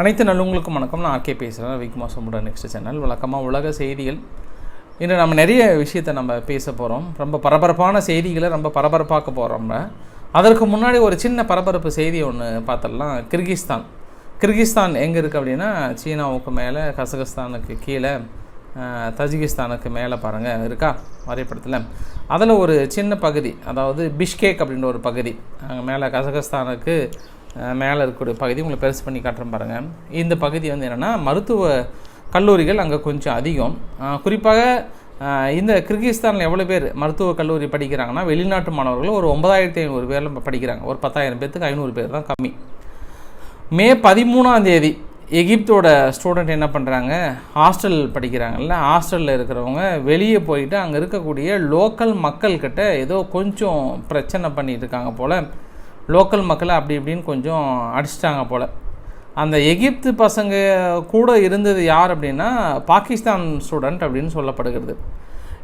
அனைத்து நல்லவங்களுக்கும் வணக்கம். நான் ஆர்கே பேசுகிறேன் விக்மா சமுட நெக்ஸ்ட் சேனல் வழக்கமாக உலக செய்திகள். இன்று நம்ம நிறைய விஷயத்தை நம்ம பேச போகிறோம் ரொம்ப பரபரப்பான செய்திகளை ரொம்ப பரபரப்பாக்க போகிறோம் அதற்கு முன்னாடி ஒரு சின்ன பரபரப்பு செய்தி ஒன்று பார்த்துடலாம். கிர்கிஸ்தான். கிர்கிஸ்தான் எங்கே இருக்குது அப்படின்னா சீனாவுக்கு மேலே கசகஸ்தானுக்கு கீழே தஜிகிஸ்தானுக்கு மேலே பாருங்கள் இருக்கா? வரைபடத்தில். அதில் ஒரு சின்ன பகுதி அதாவது பிஷ்கேக் அப்படின்ற ஒரு பகுதி. அங்கே மேலே கசகஸ்தானுக்கு மேலே இருக்கக்கூடிய பகுதி உங்களை பெருசு பண்ணி காட்டுறேன் பாருங்கள் இந்த பகுதி வந்து என்னென்னா மருத்துவ கல்லூரிகள் அங்கே கொஞ்சம் அதிகம். குறிப்பாக இந்த கிர்கிஸ்தானில் எவ்வளோ பேர் மருத்துவ கல்லூரி படிக்கிறாங்கன்னா வெளிநாட்டு மாணவர்கள் ஒரு ஒன்பதாயிரத்தி ஐநூறு பேரில் படிக்கிறாங்க. ஒரு பத்தாயிரம் பேர்த்துக்கு ஐநூறு பேர் தான் கம்மி. மே பதிமூணாம் தேதி எகிப்தோட ஸ்டூடெண்ட் என்ன பண்ணுறாங்க ஹாஸ்டல் படிக்கிறாங்கல்ல. ஹாஸ்டலில் இருக்கிறவங்க வெளியே போயிட்டு அங்கே இருக்கக்கூடிய லோக்கல் மக்கள்கிட்ட ஏதோ கொஞ்சம் பிரச்சனை பண்ணிட்டு இருக்காங்க போல். லோக்கல் மக்களை அப்படி இப்படின்னு கொஞ்சம் அடிச்சிட்டாங்க போல். அந்த எகிப்து பசங்க கூட இருந்தது யார் அப்படின்னா பாகிஸ்தான் ஸ்டூடெண்ட் அப்படின்னு சொல்லப்படுகிறது.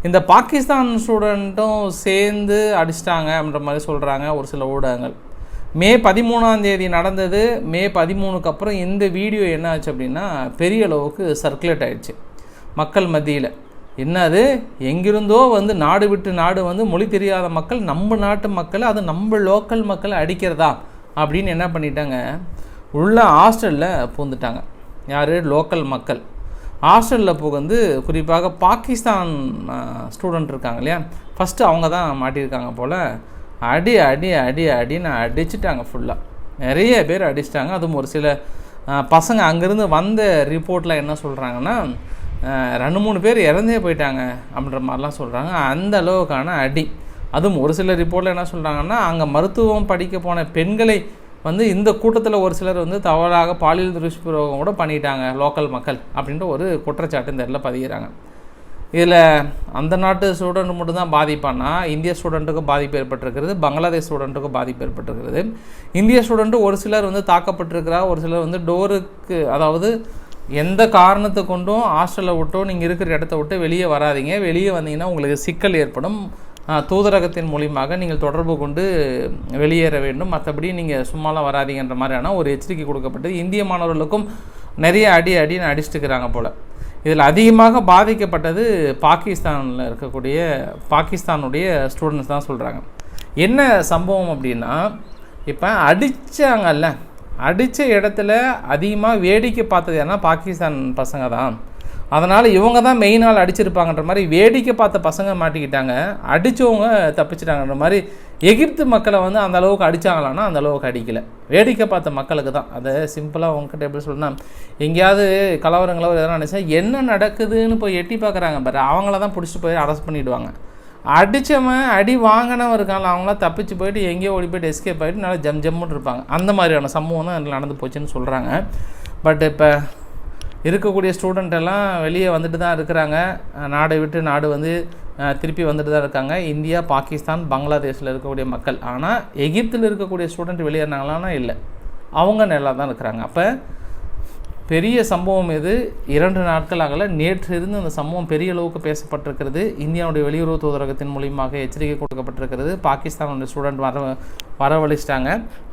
இந்த பாகிஸ்தான் ஸ்டூடெண்ட்டும் சேர்ந்து அடிச்சிட்டாங்க அப்படின்ற மாதிரி சொல்கிறாங்க ஒரு சில ஊடகங்கள். மே பதிமூணாம் தேதி நடந்தது. மே பதிமூணுக்கு அப்புறம் இந்த வீடியோ என்ன ஆச்சு அப்படின்னா பெரிய அளவுக்கு சர்க்குலேட் ஆயிடுச்சு. மக்கள் மத்தியில். என்னது? எங்கிருந்தோ வந்து நாடு விட்டு நாடு வந்து மொழி தெரியாத மக்கள் நம்ம நாட்டு மக்களை அது நம்ம லோக்கல் மக்களை அடிக்கிறதா? அப்படின்னு என்ன பண்ணிட்டாங்க? உள்ள ஹாஸ்டலில் பூந்துட்டாங்க யார்? லோக்கல் மக்கள். ஹாஸ்டலில் புகுந்து குறிப்பாக பாகிஸ்தான் ஸ்டூடெண்ட் இருக்காங்க இல்லையா? ஃபஸ்ட்டு அவங்க தான் மாட்டியிருக்காங்க போல். அடி அடி அடி அடின்னு அடிச்சிட்டாங்க ஃபுல்லாக நிறைய பேர் அடிச்சிட்டாங்க. அதுவும் ஒரு சில பசங்க அங்கேருந்து வந்த ரிப்போர்ட்டில் என்ன சொல்கிறாங்கன்னா ரெண்டு மூணு பேர் இறந்தே போயிட்டாங்க அப்படின்ற மாதிரிலாம் சொல்கிறாங்க அந்த அளவுக்கான அடி. அதுவும் ஒரு சில ரிப்போர்ட்டில் என்ன சொல்கிறாங்கன்னா அங்கே மருத்துவம் படிக்க போன பெண்களை வந்து இந்த கூட்டத்தில் ஒரு சிலர் வந்து தவறாக பாலியல் துஷ்பிரயோகம் கூட பண்ணிட்டாங்க லோக்கல் மக்கள் அப்படின்ற ஒரு குற்றச்சாட்டு இந்த இடத்துல பதிகிறாங்க. இதில் அந்த நாட்டு ஸ்டூடெண்ட் மட்டும்தான் பாதிப்பானா? இந்திய ஸ்டூடெண்ட்டுக்கும் பாதிப்பு ஏற்பட்டிருக்கிறது பங்களாதேஷ் ஸ்டூடெண்ட்டுக்கும் பாதிப்பு ஏற்பட்டிருக்கிறது. இந்திய ஸ்டூடெண்ட்டு ஒரு சிலர் வந்து தாக்கப்பட்டிருக்கிறா ஒரு சிலர் வந்து டோருக்கு அதாவது எந்த காரணத்தை கொண்டும் ஹாஸ்டலை விட்டோ நீங்கள் இருக்கிற இடத்த விட்டு வெளியே வராதீங்க. வெளியே வந்தீங்கன்னா உங்களுக்கு சிக்கல் ஏற்படும். தூதரகத்தின் மூலியமாக நீங்கள் தொடர்பு கொண்டு வெளியேற வேண்டும். மற்றபடி நீங்கள் சும்மாலாம் வராதிங்கன்ற மாதிரியான ஒரு எச்சரிக்கை கொடுக்கப்பட்டது. இந்திய மாணவர்களுக்கும் நிறைய அடி அடின்னு அடிச்சுட்டுக்கிறாங்க போல். இதில் அதிகமாக பாதிக்கப்பட்டது பாகிஸ்தானில் இருக்கக்கூடிய பாகிஸ்தானுடைய ஸ்டூடெண்ட்ஸ் தான் சொல்கிறாங்க என்ன சம்பவம் அப்படின்னா இப்போ அடித்தாங்கல்ல அடித்த இடத்துல அதிகமாக வேடிக்கை பார்த்தது ஏன்னா பாகிஸ்தான் பசங்க தான் அதனால் இவங்க தான் மெயின் ஆள் அடிச்சிருப்பாங்கன்ற மாதிரி வேடிக்கை பார்த்த பசங்க மாட்டிக்கிட்டாங்க. அடித்தவங்க தப்பிச்சிட்டாங்கன்ற மாதிரி எகிப்து மக்களை வந்து அந்த அளவுக்கு அடித்தாங்களான்னா அந்த அளவுக்கு அடிக்கலை. வேடிக்கை பார்த்த மக்களுக்கு தான் அதை சிம்பிளாக உங்ககிட்ட எப்படி சொல்லணும் எங்கேயாவது கலவரங்களோ எதனா நினச்சா என்ன நடக்குதுன்னு போய் எட்டி பார்க்குறாங்க. பாரு அவங்கள தான் பிடிச்சிட்டு போய் அரெஸ்ட் பண்ணிவிடுவாங்க அடித்தவன் அடி வாங்கினவன் இருக்காங்களா அவங்களாம் தப்பிச்சு போயிட்டு எங்கேயோ ஓடி போயிட்டு எஸ்கேப் ஆகிட்டு நல்லா ஜம் ஜம்முன்னு இருப்பாங்க. அந்த மாதிரியான சம்பவம் தான் நடந்து போச்சுன்னு சொல்கிறாங்க பட் இப்போ இருக்கக்கூடிய ஸ்டூடெண்ட் எல்லாம் வெளியே வந்துட்டு தான் இருக்கிறாங்க. நாடை விட்டு நாடு வந்து திருப்பி வந்துட்டு தான் இருக்காங்க. இந்தியா பாகிஸ்தான் பங்களாதேஷில் இருக்கக்கூடிய மக்கள். ஆனால் எகிப்தில் இருக்கக்கூடிய ஸ்டூடெண்ட் வெளியேறினாங்களான்னா இல்லை. அவங்க நல்லா தான் இருக்கிறாங்க. அப்போ பெரிய சம்பவம் இது இரண்டு நாட்கள் ஆகல. நேற்று இருந்து அந்த சம்பவம் பெரிய அளவுக்கு பேசப்பட்டிருக்கிறது. இந்தியாவுடைய வெளியுறவு தூதரகத்தின் மூலியமாக எச்சரிக்கை கொடுக்கப்பட்டிருக்கிறது. பாகிஸ்தானுடைய ஸ்டூடெண்ட் வர வரவழைச்சிட்டாங்க.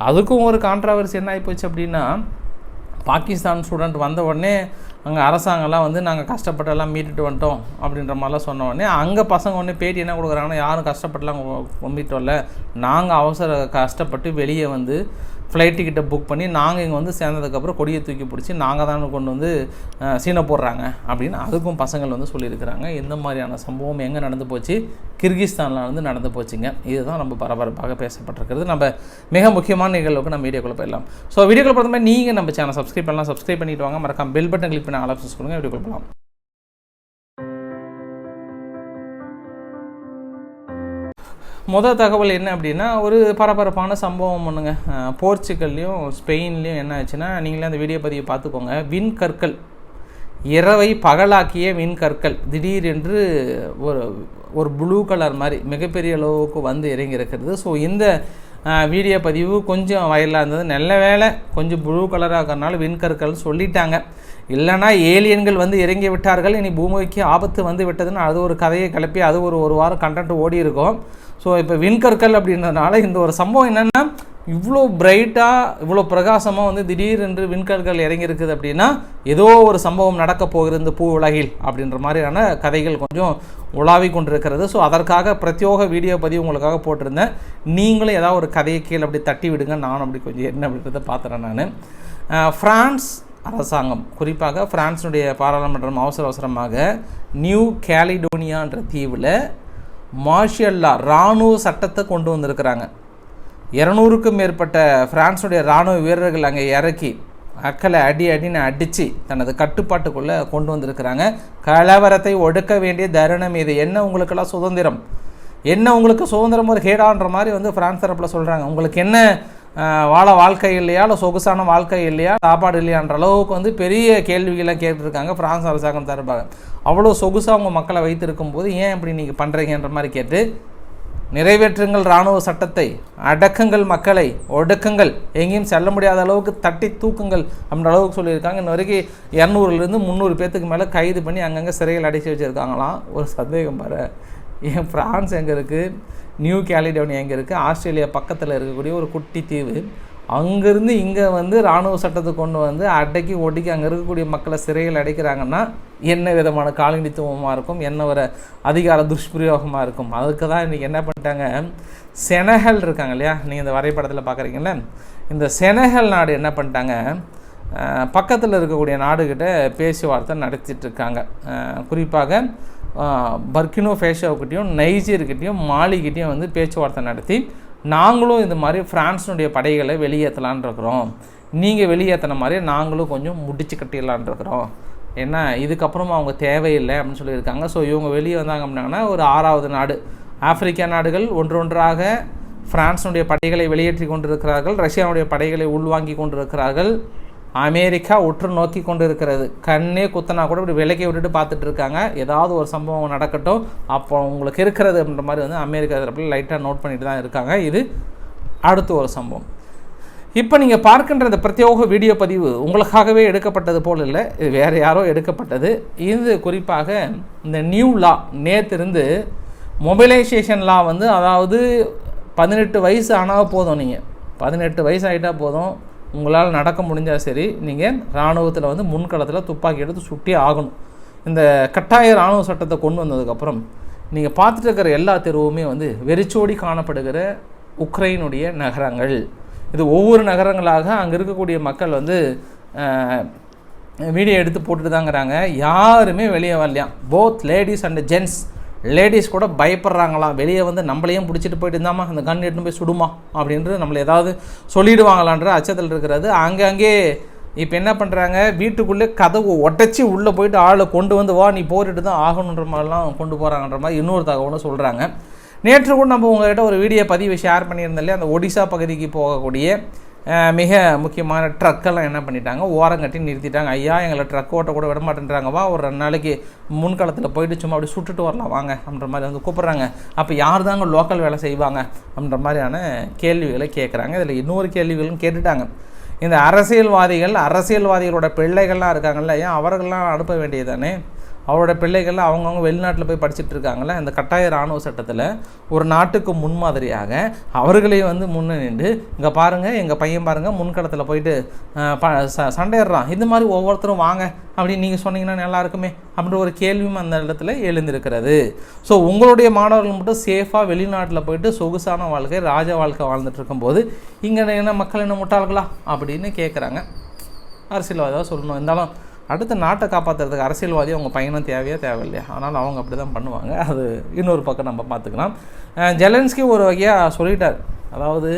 அதுக்கும் ஒரு கான்ட்ராவர்சி என்ன ஆகிப்போச்சு அப்படின்னா பாகிஸ்தான் ஸ்டூடெண்ட் வந்த உடனே அங்கே அரசாங்கம்லாம் வந்து நாங்கள் கஷ்டப்பட்டெல்லாம் மீட்டுட்டு வந்துட்டோம் அப்படின்ற மாதிரிலாம் சொன்ன உடனே அங்கே பசங்க உடனே பேட்டி என்ன கொடுக்குறாங்கன்னா யாரும் கஷ்டப்பட்டுலாம் மீட்டு வரல நாங்கள் அவசர கஷ்டப்பட்டு வெளியே வந்து ஃப்ளைட் டிக்கெட்டை புக் பண்ணி நாங்கள் இங்கே வந்து சேர்ந்ததுக்கப்புறம் கொடியை தூக்கி பிடிச்சி நாங்கள் தான் கொண்டு வந்து சீனை போடுறாங்க அப்படின்னு அதுக்கும் பசங்கள் வந்து சொல்லியிருக்கிறாங்க. இந்த மாதிரியான சம்பவம் எங்கே நடந்து போச்சு? கிர்கிஸ்தானில் வந்து நடந்து போச்சுங்க. இதுதான் நம்ம பரபரப்பாக பேசப்பட்டிருக்கிறது. நம்ம மிக முக்கியமான நிகழ்வுக்கு நம்ம வீடியோக்குள்ளே போயிடலாம். ஸோ வீடியோக்குள்ளே பொறுத்த மாதிரி நீங்கள் நம்ம சேனல் சப்ஸ்கிரைப் பண்ணலாம். சப்ஸ்கிரைப் பண்ணிவிட்டு வாங்க. மறக்காம பெல் பட்டன் கிளிக் பண்ணி ஆலோசனை கொடுங்க. வீடியோக்குள்ளே போகலாம். முதல் தகவல் என்ன அப்படின்னா ஒரு பரபரப்பான சம்பவம் ஒன்றுங்க போர்ச்சுகல்லையும் ஸ்பெயின்லேயும் என்ன ஆச்சுன்னா நீங்களே அந்த வீடியோ பதிவை பார்த்துக்கோங்க. விண்கற்கள் இரவை பகலாக்கிய விண்கற்கள் திடீரென்று ஒரு ஒரு ப்ளூ கலர் மாதிரி மிகப்பெரிய அளவுக்கு வந்து இறங்கி இருக்கிறது ஸோ இந்த வீடியோ பதிவு கொஞ்சம் வயலாக இருந்தது. நல்ல வேலை கொஞ்சம் ப்ளூ கலராக இருக்கிறனால விண்கற்கள் சொல்லிட்டாங்க. இல்லைனா ஏலியன்கள் வந்து இறங்கி விட்டார்கள். இனி பூமிக்கு ஆபத்து வந்து விட்டதுன்னு அது ஒரு கதையை கிளப்பி அது ஒரு ஒரு வாரம் கண்டென்ட் ஓடி இருக்கும் ஸோ இப்போ விண்கற்கள் அப்படின்றதுனால இந்த ஒரு சம்பவம் என்னென்னா இவ்வளோ பிரைட்டாக இவ்வளோ பிரகாசமாக வந்து திடீரென்று விண்கற்கள் இறங்கியிருக்குது அப்படின்னா ஏதோ ஒரு சம்பவம் நடக்க போகிறது இந்த பூ உலகில் அப்படின்ற மாதிரியான கதைகள் கொஞ்சம் உலாவி கொண்டிருக்கிறது. ஸோ அதற்காக பிரத்யோக வீடியோ பதிவு உங்களுக்காக போட்டிருந்தேன். நீங்களும் ஏதாவது ஒரு கதையை கீழே அப்படி தட்டி விடுங்க. நானும் அப்படி கொஞ்சம் என்ன அப்படின்றத பார்த்துறேன் நான். ஃப்ரான்ஸ் அரசாங்கம் குறிப்பாக பிரான்ஸினுடைய பாராளுமன்றம் அவசர அவசரமாக நியூ கேலிடோனியான்ற தீவில் மார்ஷியல்லா இராணுவ சட்டத்தை கொண்டு வந்திருக்கிறாங்க. இரநூறுக்கும் மேற்பட்ட ஃப்ரான்ஸுடைய இராணுவ வீரர்கள் அங்கே இறக்கி அக்களை அடி அடின்னு அடித்து தனது கட்டுப்பாட்டுக்குள்ளே கொண்டு வந்திருக்கிறாங்க. கலவரத்தை ஒடுக்க வேண்டிய தருணம் இது. என்ன உங்களுக்கெல்லாம் சுதந்திரம்? என்ன உங்களுக்கு சுதந்திரம் ஒரு கேடான்ற மாதிரி வந்து ஃப்ரான்ஸ் தரப்பில் சொல்கிறாங்க உங்களுக்கு என்ன வாழ வாழ்க்கை இல்லையா? இல்லை சொகுசான வாழ்க்கை இல்லையா? சாப்பாடு இல்லையான்ற அளவுக்கு வந்து பெரிய கேள்விகளாக கேட்டுருக்காங்க பிரான்ஸ் அரசாங்கம் தரப்பாக அவ்வளோ சொகுசாக அவங்க மக்களை வைத்திருக்கும் போது ஏன் இப்படி நீங்கள் பண்ணுறீங்கன்ற மாதிரி கேட்டு நிறைவேற்றுங்கள் இராணுவ சட்டத்தை அடக்குங்கள் மக்களை ஒடுக்குங்கள் எங்கேயும் செல்ல முடியாத அளவுக்கு தட்டி தூக்குங்கள் அப்படின்ற அளவுக்கு சொல்லியிருக்காங்க. இன்ன வரைக்கும் இரநூறுலேருந்து முந்நூறு பேத்துக்கு மேலே கைது பண்ணி அங்கங்கே சிறையில் அடைச்சி வச்சுருக்காங்களாம். ஒரு சந்தேகம் பாரு. ஏன் ஃப்ரான்ஸ் எங்கே இருக்குது நியூ கேலிடோனியா இங்கே இருக்குது ஆஸ்திரேலியா பக்கத்தில் இருக்கக்கூடிய ஒரு குட்டி தீவு. அங்கேருந்து இங்கே வந்து இராணுவ சட்டத்தை கொண்டு வந்து அடக்கி ஒடுக்கி அங்கே இருக்கக்கூடிய மக்களை சிறையில் அடைக்கிறாங்கன்னா என்ன விதமான காலனித்துவமாக இருக்கும்? என்ன ஒரு அதிகார துஷ்பிரயோகமாக இருக்கும்? அதுக்கு தான் இன்றைக்கி என்ன பண்ணிட்டாங்க? செனகல் இருக்காங்க இல்லையா? நீங்கள் இந்த வரைபடத்தில் பார்க்குறீங்கள இந்த செனகல் நாடு என்ன பண்ணிட்டாங்க? பக்கத்தில் இருக்கக்கூடிய நாடுகிட்ட பேச்சுவார்த்தை நடத்திட்டு இருக்காங்க. குறிப்பாக பர்கினோ ஃபேஷாவுக்கிட்டையும் நைஜீர்கிட்டையும் மாலிக்கிட்டேயும் வந்து பேச்சுவார்த்தை நடத்தி நாங்களும் இந்த மாதிரி ஃப்ரான்ஸினுடைய படைகளை வெளியேற்றலான் இருக்கிறோம் நீங்கள் வெளியேற்றின மாதிரி நாங்களும் கொஞ்சம் முடிச்சு கட்டிடலான் இருக்கிறோம் ஏன்னா இதுக்கப்புறமா அவங்க தேவையில்லை அப்படின்னு சொல்லியிருக்காங்க. ஸோ இவங்க வெளியே வந்தாங்க அப்படின்னாங்கன்னா ஒரு ஆறாவது நாடு. ஆப்பிரிக்கா நாடுகள் ஒன்றொன்றாக ஃப்ரான்ஸினுடைய படைகளை வெளியேற்றி கொண்டிருக்கிறார்கள். ரஷ்யாவுடைய படைகளை உள்வாங்கி கொண்டிருக்கிறார்கள். அமெரிக்கா உற்று நோக்கி கொண்டு இருக்கிறது கண்ணே குத்தனா கூட இப்படி விலக்கி விட்டுட்டு பார்த்துட்டு இருக்காங்க. ஏதாவது ஒரு சம்பவம் நடக்கட்டும் அப்போ உங்களுக்கு இருக்கிறது அப்படின்ற மாதிரி வந்து அமெரிக்கா தரப்பில் லைட்டாக நோட் பண்ணிட்டு தான் இருக்காங்க. இது அடுத்த ஒரு சம்பவம். இப்போ நீங்கள் பார்க்கின்ற இந்த பிரத்யோக வீடியோ பதிவு உங்களுக்காகவே எடுக்கப்பட்டது போல் இல்லை. இது வேறு யாரோ எடுக்கப்பட்டது. இது குறிப்பாக இந்த நியூ லா நேற்றிருந்து மொபைலைசேஷன் லா வந்து அதாவது பதினெட்டு வயசு ஆனால் போதும் நீங்கள் பதினெட்டு வயசு ஆகிட்டால் போதும். உங்களால் நடக்க முடிஞ்சால் சரி நீங்கள் இராணுவத்தில் வந்து முன்களத்தில் துப்பாக்கி எடுத்து சுட்டி ஆகணும். இந்த கட்டாய இராணுவ சட்டத்தை கொண்டு வந்ததுக்கப்புறம் நீங்கள் பார்த்துட்டு இருக்கிற எல்லா தெருவுமே வந்து வெறிச்சோடி காணப்படுகிற உக்ரைனுடைய நகரங்கள். இது ஒவ்வொரு நகரங்களாக அங்கே இருக்கக்கூடிய மக்கள் வந்து வீடியோ எடுத்து போட்டுட்டு தாங்கிறாங்க யாருமே வெளியே வரலையாம் both ladies and gents ladies கூட பயப்படுறாங்களாம் வெளியே வந்து நம்மளையும் பிடிச்சிட்டு போயிட்டு இருந்தாமா? அந்த கன் எடுத்துன்னு போய் சுடுமா? அப்படின்ட்டு நம்மளை ஏதாவது சொல்லிடுவாங்களான்ற அச்சத்தில் இருக்கிறது. அங்கங்கே இப்போ என்ன பண்ணுறாங்க வீட்டுக்குள்ளே கதவு உடச்சி உள்ளே போயிட்டு ஆளை கொண்டு வந்து வா நீ போரிட்டு தான் ஆகணுன்ற மாதிரிலாம் கொண்டு போகிறாங்கன்ற மாதிரி இன்னொரு தகவலும் சொல்கிறாங்க நேற்று கூட நம்ம உங்கள்கிட்ட ஒரு வீடியோ பதிவு ஷேர் பண்ணியிருந்தாலே அந்த ஒடிசா பகுதிக்கு போகக்கூடிய மிக முக்கியமான ட்ரக்கெல்லாம் என்ன பண்ணிட்டாங்க? ஓரம் கட்டி நிறுத்திட்டாங்க. ஐயா எங்களை ட்ரக் ஓட்ட கூட விட மாட்டேன்றாங்க. வா ஒரு ரெண்டு நாளைக்கு முன்காலத்தில் போயிட்டு சும்மா அப்படி சுட்டுட்டு வரலாம். வாங்க அப்படின்ற மாதிரி வந்து கூப்பிட்றாங்க. அப்போ யார் தாங்க லோக்கல் வேலை செய்வாங்க? அப்படின்ற மாதிரியான கேள்விகளை கேட்குறாங்க இதில் இன்னொரு கேள்விகளும் கேட்டுட்டாங்க. இந்த அரசியல்வாதிகள் அரசியல்வாதிகளோட பிள்ளைகள்லாம் இருக்காங்கல்ல ஏன் அவர்கள்லாம் அனுப்ப வேண்டியது தானே அவரோட பிள்ளைகள் அவங்கவுங்க வெளிநாட்டில் போய் படிச்சுட்டு இருக்காங்களே அந்த கட்டாய இராணுவ சட்டத்தில் ஒரு நாட்டுக்கு முன்மாதிரியாக அவர்களையும் வந்து முன்னே நின்று இங்கே பாருங்கள் எங்கள் பையன் பாருங்கள் முன்கடத்தில் போயிட்டு ப ச சண்டையிடுறான். இது மாதிரி ஒவ்வொருத்தரும் வாங்க அப்படின்னு நீங்கள் சொன்னீங்கன்னா நல்லா இருக்குமே அப்படின்ற ஒரு கேள்வியும் அந்த இடத்துல எழுந்திருக்கிறது. ஸோ உங்களுடைய மாணவர்கள் மட்டும் சேஃபாக வெளிநாட்டில் போயிட்டு சொகுசான வாழ்க்கை ராஜ வாழ்க்கை வாழ்ந்துட்டு இருக்கும்போது இங்கே என்ன மக்கள் என்ன முட்டாள்களா? அப்படின்னு கேட்குறாங்க அரசியல்வாதியாக சொல்லணும். இருந்தாலும் அடுத்த நாட்டை காப்பாற்றுறதுக்கு அரசியல்வாதி அவங்க பையனும் தேவையா தேவையில்லையா? அதனால் அவங்க அப்படி தான் பண்ணுவாங்க. அது இன்னொரு பக்கம் நம்ம பார்த்துக்கலாம். ஜெலன்ஸ்கி ஒரு வகையாக சொல்லிட்டார். அதாவது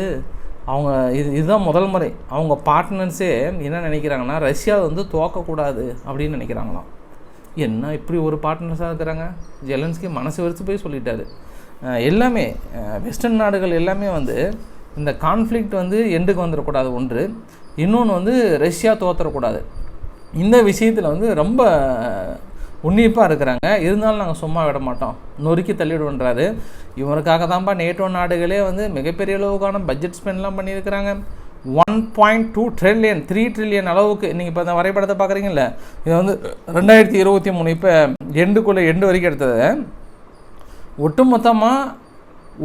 அவங்க இது இதுதான் முதல் முறை. அவங்க பார்ட்னர்ஸே என்ன நினைக்கிறாங்கன்னா ரஷ்யா வந்து துவக்கக்கூடாது அப்படின்னு நினைக்கிறாங்களாம். என்ன இப்படி ஒரு பார்ட்னர்ஸாக இருக்கிறாங்க? ஜெலன்ஸ்கி மனசு வரைச்சு போய் சொல்லிட்டாரு. எல்லாமே வெஸ்டர்ன் நாடுகள் எல்லாமே வந்து இந்த கான்ஃப்ளிக்ட் வந்து எண்டுக்கு வந்துடக்கூடாது ஒன்று இன்னொன்று வந்து ரஷ்யா தோற்றக்கூடாது இந்த விஷயத்தில் வந்து ரொம்ப உன்னிப்பாக இருக்கிறாங்க. இருந்தாலும் நாங்கள் சும்மா விட மாட்டோம். நொறுக்கி தள்ளிவிடுன்றாரு இவருக்காக தான்ப்பா நேட்டோ நாடுகளே வந்து மிகப்பெரிய அளவுக்கான பட்ஜெட் ஸ்பெண்ட்லாம் பண்ணியிருக்கிறாங்க. One point two trillion three trillion அளவுக்கு. நீங்கள் இப்போ இந்த வரைபடத்தை பார்க்குறீங்கல்ல இது வந்து ரெண்டாயிரத்தி இருபத்தி மூணு இப்போ எண்டுக்குள்ளே எண்டு வரைக்கும் எடுத்தது ஒட்டுமொத்தமாக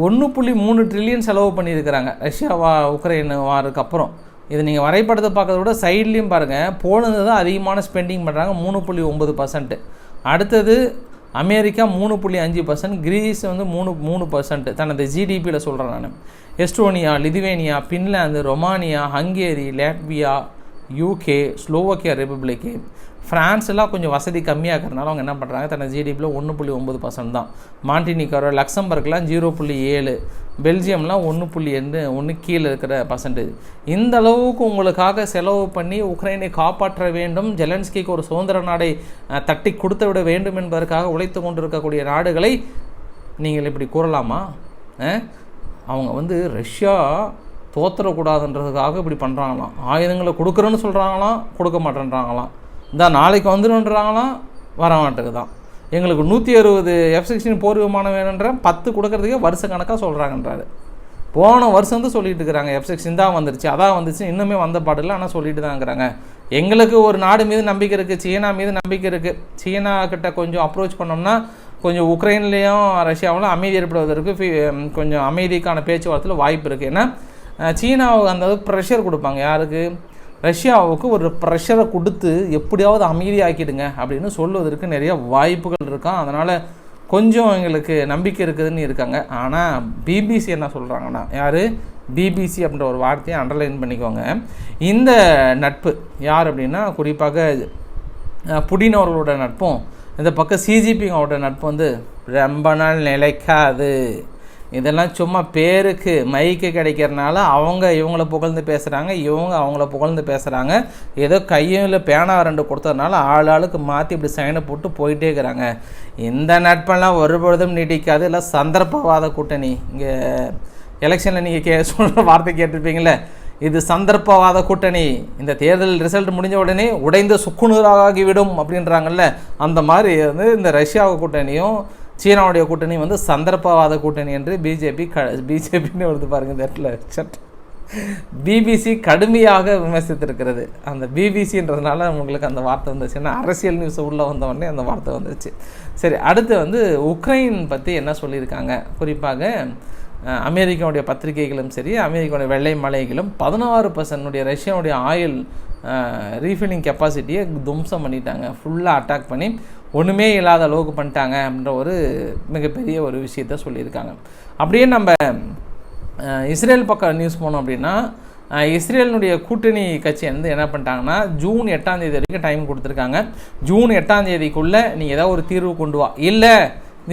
ஒன்று புள்ளி மூணு ட்ரில்லியன் செலவு பண்ணியிருக்கிறாங்க. ரஷ்யா வா உக்ரைன் வாருக்கு அப்புறம். இது நீங்கள் வரைபடத்தை பார்க்கறத விட சைட்லேயும் பாருங்கள் போலந்து தான் அதிகமான ஸ்பெண்டிங் பண்ணுறாங்க மூணு புள்ளி ஒம்பது பர்சன்ட்டு அடுத்தது அமெரிக்கா மூணு புள்ளி அஞ்சு பர்சன்ட் கிரீஸ் வந்து மூணு மூணு பர்சன்ட் தனது ஜிடிபியில் சொல்கிறேன் நான். Estonia Lithuania Finland Romania Hungary Latvia UK Slovakia republic ஃப்ரான்ஸ்லாம் கொஞ்சம் வசதி கம்மியாக இருக்கிறனால அவங்க என்ன பண்ணுறாங்க தன்னை ஜிடிபியில் ஒன்று புள்ளி ஒம்பது பர்சன்ட் தான் மாண்டினிகாரோ லக்சம்பர்க்லாம் ஜீரோ புள்ளி ஏழு. பெல்ஜியம்லாம் ஒன்று புள்ளி எண்டு ஒன்று கீழே இருக்கிற பர்சன்டேஜ் இந்த அளவுக்கு உங்களுக்காக செலவு பண்ணி உக்ரைனை காப்பாற்ற வேண்டும் ஜெலன்ஸ்கிக்கு ஒரு சுதந்திர நாடை தட்டி கொடுத்து விட வேண்டும் என்பதற்காக உழைத்து கொண்டிருக்கக்கூடிய நாடுகளை நீங்கள் இப்படி கூறலாமா? அவங்க வந்து ரஷ்யா தோத்துறக்கூடாதுன்றதுக்காக இப்படி பண்ணுறாங்களாம் ஆயுதங்களை கொடுக்குறேன்னு சொல்கிறாங்களாம் கொடுக்க மாட்டேன்றாங்களாம். இந்த நாளைக்கு வந்துடுன்றாங்களாம் வர மாட்டேங்குதான் எங்களுக்கு நூற்றி அறுபது எஃப் சிக்ஸ்டீன் போர் விமானம் வேணுன்ற பத்து கொடுக்கறதுக்கே வருஷ கணக்காக சொல்கிறாங்கன்றாரு போன வருஷம் வந்து சொல்லிட்டு இருக்கிறாங்க எஃப் சிக்ஸ்டின் தான் வந்துருச்சு அதான் வந்துச்சு இன்னுமே வந்த பாடில்ல ஆனால் சொல்லிட்டு தான் இருக்கிறாங்க. எங்களுக்கு ஒரு நாடு மீது நம்பிக்கை இருக்குது சீனா மீது நம்பிக்கை இருக்குது சீனா கிட்ட கொஞ்சம் அப்ரோச் பண்ணோம்னா கொஞ்சம் உக்ரைன்லேயும் ரஷ்யாவிலும் அமைதி ஏற்படுவதற்கு கொஞ்சம் அமைதிக்கான பேச்சுவார்த்தையில் வாய்ப்பு இருக்குது ஏன்னா சீனாவுக்கு அந்த ப்ரெஷர் கொடுப்பாங்க. யாருக்கு? ரஷ்யாவுக்கு ஒரு ப்ரெஷரை கொடுத்து எப்படியாவது அமைதியாக்கிடுங்க அப்படின்னு சொல்வதற்கு நிறைய வாய்ப்புகள் இருக்கான் அதனால் கொஞ்சம் எங்களுக்கு நம்பிக்கை இருக்குதுன்னு இருக்காங்க. ஆனால் பிபிசி என்ன சொல்கிறாங்கன்னா யார்? பிபிசி அப்படின்ற ஒரு வார்த்தையை அண்டர்லைன் பண்ணிக்கோங்க. இந்த நட்பு யார் அப்படின்னா குறிப்பாக புடின் அவர்களோட நட்பும் இந்த பக்கம் சிஜிபி அவரோட நட்பு வந்து ரொம்ப நாள் நிலைக்காது. இதெல்லாம் சும்மா பேருக்கு மைக்கு கிடைக்கிறனால அவங்க இவங்கள புகழ்ந்து பேசுகிறாங்க இவங்க அவங்கள புகழ்ந்து பேசுகிறாங்க ஏதோ கையில் பேனா ரெண்டு கொடுத்ததுனால ஆள் ஆளுக்கு மாற்றி இப்படி சைனை போட்டு போயிட்டே இருக்கிறாங்க. இந்த நட்பெல்லாம் ஒருபொழுதும் நீடிக்காது. இல்லை சந்தர்ப்பவாத கூட்டணி. இங்கே எலெக்ஷனில் நீங்கள் கே சொல்கிற வார்த்தை கேட்டிருப்பீங்களே இது சந்தர்ப்பவாத கூட்டணி. இந்த தேர்தல் ரிசல்ட் முடிஞ்ச உடனே உடைந்து சுக்குநூறாகிவிடும் அப்படின்றாங்கல்ல. அந்த மாதிரி வந்து இந்த ரஷ்யா கூட்டணியும் சீனாவுடைய கூட்டணி வந்து சந்தர்ப்பவாத கூட்டணி என்று பிஜேபி க பிஜேபின்னு வருது பாருங்கள் இந்த இடத்துல சட் பிபிசி கடுமையாக விமர்சித்திருக்கிறது. அந்த பிபிசின்றதுனால உங்களுக்கு அந்த வார்த்தை வந்துச்சுன்னா அரசியல் நியூஸ் உள்ளே வந்தவொடனே அந்த வார்த்தை வந்துச்சு சரி அடுத்து வந்து உக்ரைன் பற்றி என்ன சொல்லியிருக்காங்க? குறிப்பாக அமெரிக்காவுடைய பத்திரிகைகளும் சரி அமெரிக்காவுடைய வெள்ளை மலைகளும் பதினாறு பர்சன்டுடைய ரஷ்யாவுடைய ஆயில் ரீஃபில்லிங் கெப்பாசிட்டியை தும்சம் பண்ணிட்டாங்க. ஃபுல்லாக அட்டாக் பண்ணி ஒன்றுமே இல்லாத அளவுக்கு பண்ணிட்டாங்க அப்படின்ற ஒரு மிகப்பெரிய ஒரு விஷயத்த சொல்லியிருக்காங்க. அப்படியே நம்ம இஸ்ரேல் பக்கம் நியூஸ் போனோம் அப்படின்னா இஸ்ரேலினுடைய கூட்டணி கட்சி வந்து என்ன பண்ணிட்டாங்கன்னா ஜூன் எட்டாம் தேதி வரைக்கும் டைம் கொடுத்துருக்காங்க. ஜூன் எட்டாம் தேதிக்குள்ளே நீ ஏதாவது ஒரு தீர்வு கொண்டு வா. இல்லை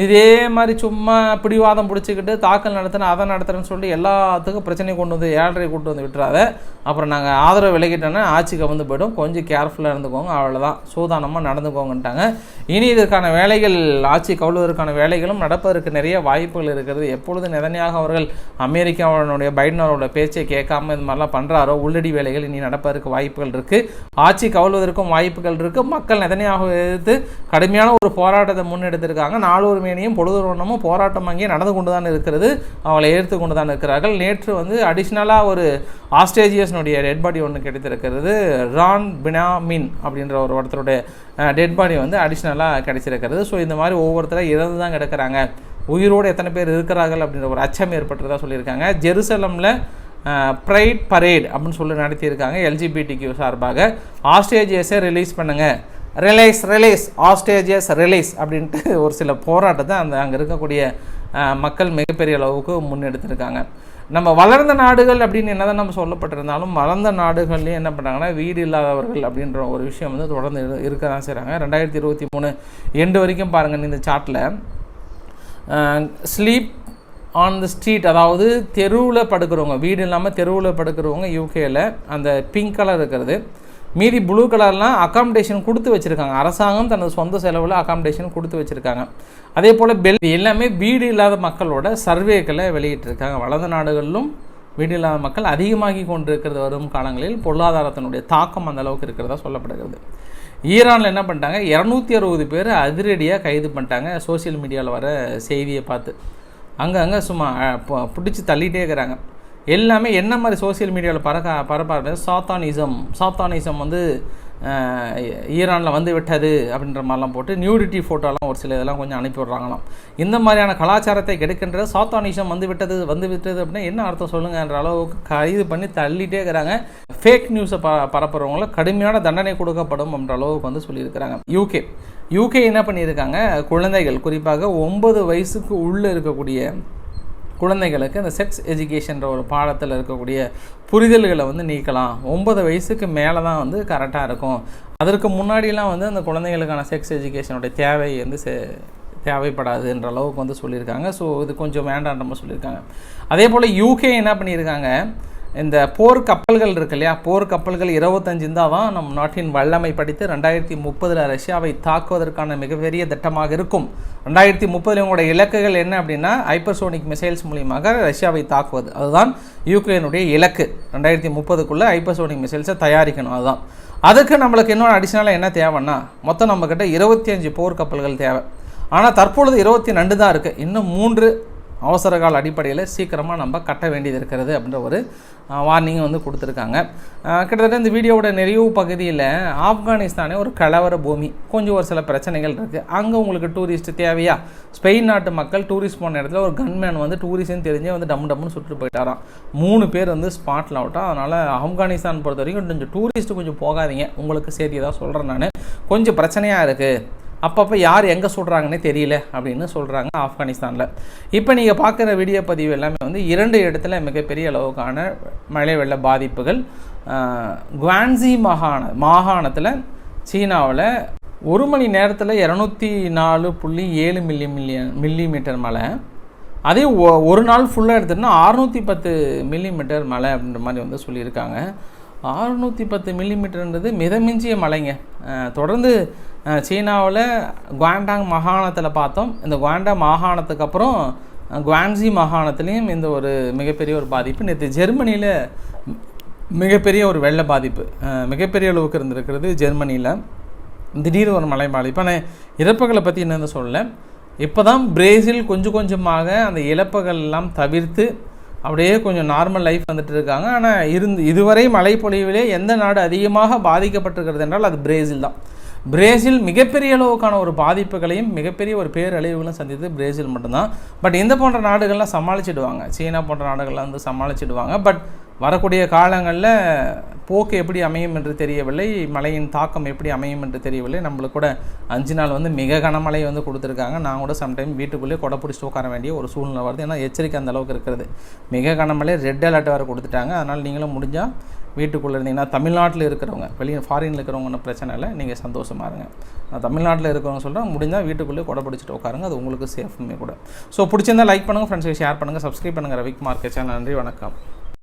இதே மாதிரி சும்மா பிடிவாதம் பிடிச்சிக்கிட்டு தாக்கல் நடத்தினேன் அதை நடத்துறேன்னு சொல்லிட்டு எல்லாத்துக்கும் பிரச்சனை கொண்டு வந்து ஏழரை கூட்டு வந்து விட்டுறாத. அப்புறம் நாங்கள் ஆதரவு விலகிட்டோன்னா ஆட்சிக்கு வந்து போய்டும். கொஞ்சம் கேர்ஃபுல்லாக இருந்துக்கோங்க அவ்வளோதான் சூதானமாக நடந்துக்கோங்கன்ட்டாங்க. இனி இதற்கான வேலைகள் ஆட்சி கவுளுவதற்கான வேலைகளும் நடப்பதற்கு நிறைய வாய்ப்புகள் இருக்கிறது எப்பொழுது நிதனையாக அவர்கள் அமெரிக்காவுடைய பைடன் அவரோட பேச்சை கேட்காம இது மாதிரிலாம் பண்ணுறாரோ உள்ளடி வேலைகள் இனி நடப்பதற்கு வாய்ப்புகள் இருக்குது ஆட்சி கவுளுவதற்கும் வாய்ப்புகள் இருக்குது மக்கள் நிதனையாக எதிர்த்து கடுமையான ஒரு போராட்டத்தை முன்னெடுத்திருக்காங்க. நாலு மேனியும் பொழுது போராட்டம் அங்கே நடந்து கொண்டு தான் இருக்கிறது. அவளை எதிர்த்து கொண்டு தான் இருக்கிறார்கள். நேற்று வந்து அடிஷ்னலாக ஒரு ஆஸ்ட்ரேஜியஸ்னுடைய டெட் பாடி ஒன்று கிடைத்திருக்கிறது. ரான் பினாமின் அப்படின்ற ஒரு ஒருத்தருடைய டெட் பாடி வந்து அடிஷ்னலாக கிடைச்சிருக்கிறது ஸோ இந்த மாதிரி ஒவ்வொருத்தரும் இறந்து தான் கிடக்கிறாங்க. உயிரோடு எத்தனை பேர் இருக்கிறார்கள் அப்படின்ற ஒரு அச்சம் ஏற்பட்டதா சொல்லியிருக்காங்க. ஜெருசலமில் ப்ரைட் பரேட் அப்படின்னு சொல்லி நடத்தியிருக்காங்க. எல்ஜிபிடிக்கு சார்பாக. ஆஸ்ட்ரேஜியஸை ரிலீஸ் பண்ணுங்கள் ரிலைஸ் ரிலைஸ் ஆஸ்டேஜஸ் ரிலைஸ் அப்படின்ட்டு ஒரு சில போராட்டத்தை அந்த அங்கே இருக்கக்கூடிய மக்கள் மிகப்பெரிய அளவுக்கு முன்னெடுத்திருக்காங்க. நம்ம வளர்ந்த நாடுகள் அப்படின்னு என்னதான் நம்ம சொல்லப்பட்டிருந்தாலும் வளர்ந்த நாடுகள்லேயும் என்ன பண்ணுறாங்கன்னா வீடு இல்லாதவர்கள் அப்படின்ற ஒரு விஷயம் வந்து தொடர்ந்து இரு- இருக்க தான் செய்கிறாங்க ரெண்டாயிரத்தி இருபத்தி மூணு எண்டு வரைக்கும் பாருங்கள் இந்த சார்ட்டில் ஸ்லீப் ஆன் த ஸ்ட்ரீட் அதாவது தெருவில் படுக்கிறவங்க வீடு இல்லாமல் தெருவில் படுக்கிறவங்க யூகேயில் அந்த பிங்க் கலர் இருக்கிறது. மீதி ப்ளூ கலர்லாம் அகாமடேஷன் கொடுத்து வச்சுருக்காங்க. அரசாங்கம் தனது சொந்த செலவில் அகாமடேஷன் கொடுத்து வச்சுருக்காங்க. அதே போல் பெல் எல்லாமே வீடு இல்லாத மக்களோட சர்வேக்களை வெளியிட்டிருக்காங்க. வளர்ந்த நாடுகளிலும் வீடு இல்லாத மக்கள் அதிகமாகி கொண்டிருக்கிறது வரும் காலங்களில். பொருளாதாரத்தினுடைய தாக்கம் அந்த அளவுக்கு இருக்கிறதா சொல்லப்படுகிறது. ஈரானில் என்ன பண்ணிட்டாங்க? இரநூத்தி அறுபது பேர் அதிரடியாக கைது பண்ணிட்டாங்க. சோஷியல் மீடியாவில் வர செய்தியை பார்த்து. அங்கங்கே சும்மா பிடிச்சி தள்ளிகிட்டே இருக்கிறாங்க. எல்லாமே என்ன மாதிரி சோஷியல் மீடியாவில் பறக்க பரப்பாரு சாத்தானிசம். சாத்தானிசம் வந்து ஈரானில் வந்து விட்டது அப்படின்ற மாதிரிலாம் போட்டு நியூடிட்டி ஃபோட்டோலாம் ஒரு சில இதெல்லாம் கொஞ்சம் அனுப்பி விட்றாங்களாம். இந்த மாதிரியான கலாச்சாரத்தை கெடுக்கின்ற சாத்தானிஷம் வந்து விட்டது வந்து விட்டது அப்படின்னா என்ன அர்த்தம் சொல்லுங்கன்ற அளவுக்கு கைது பண்ணி தள்ளிட்டே இருக்கிறாங்க. ஃபேக் நியூஸை ப பரப்புறவங்கள கடுமையான தண்டனை கொடுக்கப்படும் என்ற அளவுக்கு வந்து சொல்லியிருக்கிறாங்க. யூகே யூகே என்ன பண்ணியிருக்காங்க? குழந்தைகள் குறிப்பாக ஒன்பது வயசுக்கு உள்ளே இருக்கக்கூடிய குழந்தைகளுக்கு இந்த செக்ஸ் எஜுகேஷன்ற ஒரு பாடத்தில் இருக்கக்கூடிய புரிதல்களை வந்து நீக்கலாம். ஒன்பது வயசுக்கு மேலே தான் வந்து கரெக்டாக இருக்கும். அதற்கு முன்னாடிலாம் வந்து அந்த குழந்தைகளுக்கான செக்ஸ் எஜுகேஷனுடைய தேவை வந்து செ தேவைப்படாதுன்ற அளவுக்கு வந்து சொல்லியிருக்காங்க. ஸோ இது கொஞ்சம் வேண்டான்ற மாதிரி சொல்லியிருக்காங்க. அதே போல் யூகே என்ன பண்ணியிருக்காங்க? இந்த போர் கப்பல்கள் இருக்கு இல்லையா? போர் கப்பல்கள் இருபத்தஞ்சு இருந்தால் தான் நம் நாட்டின் வல்லமை படித்து ரெண்டாயிரத்தி முப்பதில் ரஷ்யாவை தாக்குவதற்கான மிகப்பெரிய திட்டமாக இருக்கும். ரெண்டாயிரத்தி முப்பதில் உங்களுடைய இலக்குகள் என்ன அப்படின்னா ஹைப்பர்சோனிக் மிசைல்ஸ் மூலியமாக ரஷ்யாவை தாக்குவது. அதுதான் யூக்ரைனுடைய இலக்கு. ரெண்டாயிரத்தி முப்பதுக்குள்ளே ஹைப்பர்சோனிக் மிசைல்ஸை தயாரிக்கணும் அதுதான். அதுக்கு நம்மளுக்கு இன்னொன்று அடிஷ்னலாக என்ன தேவைன்னா மொத்தம் நம்மக்கிட்ட இருபத்தி அஞ்சு போர் கப்பல்கள் தேவை. ஆனால் தற்பொழுது இருபத்தி ரெண்டு தான் இருக்குது இன்னும் மூன்று அவசர கால அடிப்படையில் சீக்கிரமாக நம்ம கட்ட வேண்டியது இருக்கிறது அப்படின்ற ஒரு வார்னிங் வந்து கொடுத்துருக்காங்க. கிட்டத்தட்ட இந்த வீடியோவோட நிறைவு பகுதியில் ஆப்கானிஸ்தானே ஒரு கலவர பூமி கொஞ்சம் ஒரு சில பிரச்சனைகள் இருக்குது அங்கே உங்களுக்கு டூரிஸ்ட் தேவையா? ஸ்பெயின் நாட்டு மக்கள் டூரிஸ்ட் போன இடத்துல ஒரு கன்மேன் வந்து டூரிஸ்ட்னு தெரிஞ்சே வந்து டம் டம்னு சுட்டு போயிட்டாராம். மூணு பேர் வந்து ஸ்பாட்டில் அவுட்டா அதனால் ஆப்கானிஸ்தான் பொறுத்த வரைக்கும் கொஞ்சம் டூரிஸ்ட்டு கொஞ்சம் போகாதீங்க. உங்களுக்கு செய்தி தான் சொல்கிறேன் நான். கொஞ்சம் பிரச்சனையாக இருக்குது அப்பப்போ யார் எங்கே சொல்கிறாங்கன்னே தெரியல அப்படின்னு சொல்கிறாங்க ஆப்கானிஸ்தானில். இப்போ நீங்கள் பார்க்குற வீடியோ பதிவு எல்லாமே வந்து இரண்டு இடத்துல மிகப்பெரிய அளவுக்கான மழை வெள்ள பாதிப்புகள் குவான்சி மாகாண மாகாணத்தில் சீனாவில் ஒரு மணி நேரத்தில் இரநூத்தி நாலு புள்ளி ஏழு மில்லி மில்லியன் மில்லி மீட்டர் மழை. அதே ஒ- ஒரு நாள் ஃபுல்லாக எடுத்துட்டோம்னா அறுநூற்றி பத்து மில்லிமீட்டர் மழை அப்படின்ற மாதிரி வந்து சொல்லியிருக்காங்க. அறுநூற்றி பத்து மில்லிமீட்டர்ன்றது மிதமிஞ்சிய மழைங்க. தொடர்ந்து சீனாவில் குவாண்டாங் மாகாணத்தில் பார்த்தோம். இந்த குவாண்டா மாகாணத்துக்கு அப்புறம் அஹ் குவான்சி மாகாணத்துலேயும் இந்த ஒரு மிகப்பெரிய ஒரு பாதிப்பு. நேற்று ஜெர்மனியில் மிகப்பெரிய ஒரு வெள்ள பாதிப்பு. மிகப்பெரிய அளவுக்கு இருந்திருக்கிறது ஜெர்மனியில். திடீர் ஒரு மழை பாதிப்பு. ஆனால் இறப்புகளை பற்றி என்னென்னு சொல்லலை. இப்போ தான் பிரேசில் கொஞ்சம் கொஞ்சமாக அந்த இழப்புகள் எல்லாம் தவிர்த்து அப்படியே கொஞ்சம் நார்மல் லைஃப் வந்துட்டு இருக்காங்க. ஆனால் இருந்து இதுவரை மழை பொழிவிலே எந்த நாடு அதிகமாக பாதிக்கப்பட்டிருக்கிறது என்றால் அது பிரேசில் தான். பிரேசில் மிகப்பெரிய அளவுக்கான ஒரு பாதிப்புகளையும் மிகப்பெரிய ஒரு பேரழிவுகளும் சந்தித்தது பிரேசில் மட்டும்தான். பட் இந்த போன்ற நாடுகள்லாம் சமாளிச்சிடுவாங்க. சீனா போன்ற நாடுகள்லாம் வந்து சமாளிச்சிடுவாங்க. பட் வரக்கூடிய காலங்களில் போக்கு எப்படி அமையும் என்று தெரியவில்லை. மழையின் தாக்கம் எப்படி அமையும் என்று தெரியவில்லை. நம்மளுக்கு கூட அஞ்சு நாள் வந்து மிக கனமழை வந்து கொடுத்துருக்காங்க. நான் கூட சம்டைம் வீட்டுக்குள்ளேயே கொடை பிடிச்சிட்டு உட்கார வேண்டிய ஒரு சூழ்நிலை வருது. ஏன்னா எச்சரிக்கை அந்த அளவுக்கு இருக்கிறது. மிக கனமழை ரெட் அலர்ட் வேறு கொடுத்துட்டாங்க. அதனால் நீங்களும் முடிஞ்சால் வீட்டுக்குள்ளே இருந்தீங்கன்னா தமிழ்நாட்டில் இருக்கிறவங்க வெளியே ஃபாரினில் இருக்கிறவங்க ஒன்றும் பிரச்சனை இல்லை. நீங்கள் சந்தோஷமா இருங்க. நான் தமிழ்நாட்டில் இருக்கிறவங்க சொல்கிறேன் முடிஞ்சால் வீட்டுக்குள்ளே கொடை பிடிச்சிட்டு உட்காருங்க. அது உங்களுக்கு சேஃப்மே கூட. ஸோ பிடிச்சிருந்தால் லைக் பண்ணுங்கள் ஃப்ரெண்ட்ஸுக்கு ஷேர் பண்ணுங்கள் சப்ஸ்கிரைப் பண்ணுங்கள் ரவிக் மார்க்கெட் சேனல் நன்றி வணக்கம்.